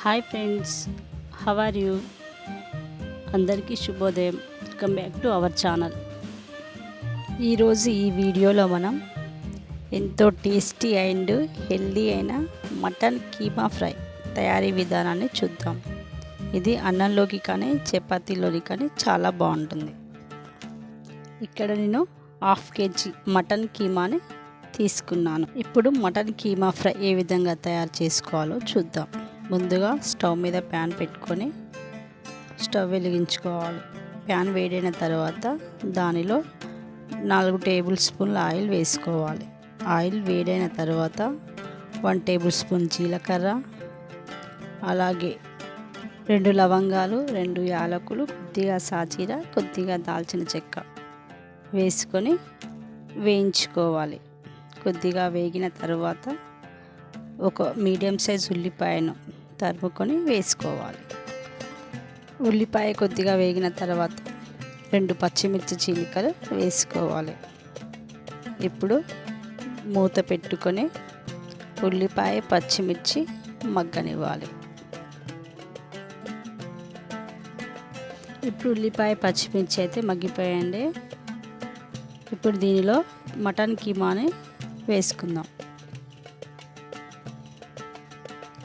Hi friends how are you అందరికీ శుభోదయం. Welcome back to our channel ఈరోజు ఈ వీడియోలో మనం ఎంతో టేస్టీ అండ్ హెల్దీ అయిన మటన్ కీమా ఫ్రై తయారీ విధానాన్ని చూద్దాం. ఇది అన్నంలోకి కానీ చపాతీలోకి కానీ చాలా బాగుంటుంది. ఇక్కడ నేను హాఫ్ కేజీ మటన్ కీమాని తీసుకున్నాను. ఇప్పుడు మటన్ కీమా ఫ్రై ఏ విధంగా తయారు చేసుకోవాలో చూద్దాం. ముందుగా స్టవ్ మీద ప్యాన్ పెట్టుకొని స్టవ్ వెలిగించుకోవాలి. ప్యాన్ వేడైన తర్వాత దానిలో నాలుగు టేబుల్ స్పూన్ల ఆయిల్ వేసుకోవాలి. ఆయిల్ వేడైన తర్వాత వన్ టేబుల్ స్పూన్ జీలకర్ర అలాగే రెండు లవంగాలు రెండు యాలకులు కొద్దిగా సాజీర కొద్దిగా దాల్చిన చెక్క వేసుకొని వేయించుకోవాలి. కొద్దిగా వేగిన తర్వాత ఒక మీడియం సైజ్ ఉల్లిపాయను తరుముకొని వేసుకోవాలి. ఉల్లిపాయ కొద్దిగా వేగిన తర్వాత రెండు పచ్చిమిర్చి చీలికలు వేసుకోవాలి. ఇప్పుడు మూత పెట్టుకొని ఉల్లిపాయ పచ్చిమిర్చి మగ్గనివ్వాలి. ఇప్పుడు ఉల్లిపాయ పచ్చిమిర్చి అయితే మగ్గిపోయండి ఇప్పుడు దీనిలో మటన్ కీమాని వేసుకుందాం.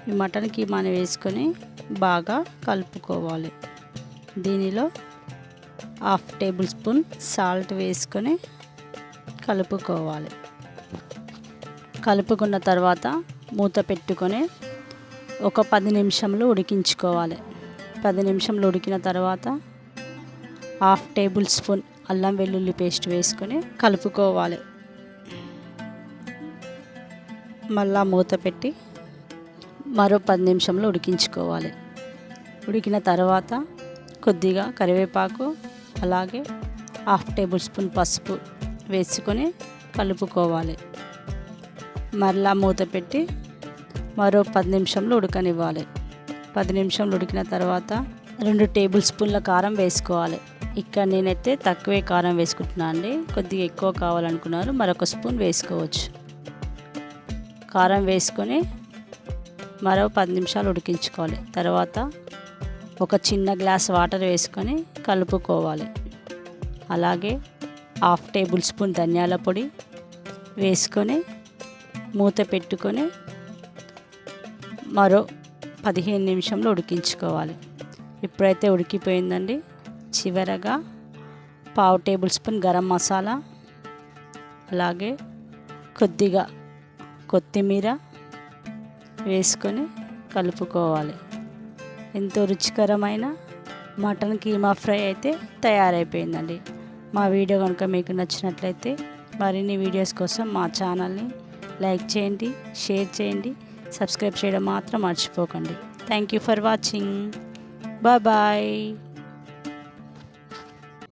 ఈ మటన్ కీమాని వేసుకొని బాగా కలుపుకోవాలి. దీనిలో హాఫ్ టేబుల్ స్పూన్ సాల్ట్ వేసుకొని కలుపుకోవాలి. కలుపుకున్న తర్వాత మూత పెట్టుకొని ఒక పది నిమిషంలో ఉడికించుకోవాలి. పది నిమిషంలో ఉడికిన తర్వాత హాఫ్ టేబుల్ స్పూన్ అల్లం వెల్లుల్లి పేస్ట్ వేసుకొని కలుపుకోవాలి. మళ్ళా మూత పెట్టి మరో పది నిమిషంలో ఉడికించుకోవాలి. ఉడికిన తర్వాత కొద్దిగా కరివేపాకు అలాగే హాఫ్ టేబుల్ స్పూన్ పసుపు వేసుకొని కలుపుకోవాలి. మరలా మూత పెట్టి మరో పది నిమిషంలో ఉడకనివ్వాలి. పది నిమిషంలో ఉడికిన తర్వాత రెండు టేబుల్ స్పూన్ల కారం వేసుకోవాలి. ఇక్కడ నేనైతే తక్కువే కారం వేసుకుంటున్నాను అండి. కొద్దిగా ఎక్కువ కావాలనుకున్నారు మరొక స్పూన్ వేసుకోవచ్చు. కారం వేసుకొని మరో పది నిమిషాలు ఉడికించుకోవాలి. తర్వాత ఒక చిన్న గ్లాస్ వాటర్ వేసుకొని కలుపుకోవాలి. అలాగే హాఫ్ టేబుల్ స్పూన్ ధనియాల పొడి వేసుకొని మూత పెట్టుకొని మరో పదిహేను నిమిషంలో ఉడికించుకోవాలి. ఇప్పుడైతే ఉడికిపోయిందండి. చివరగా పావు టేబుల్ స్పూన్ గరం మసాలా అలాగే కొద్దిగా కొత్తిమీర వేసుకొని కలుపుకోవాలి. ఎంతో రుచికరమైన మటన్ కీమా ఫ్రై అయితే తయారైపోయిందండి. మా వీడియో కనుక మీకు నచ్చినట్లయితే మరిన్ని వీడియోస్ కోసం మా ఛానల్ని లైక్ చేయండి షేర్ చేయండి సబ్స్క్రైబ్ చేయడం మాత్రం మర్చిపోకండి. Thank you for watching. Bye bye.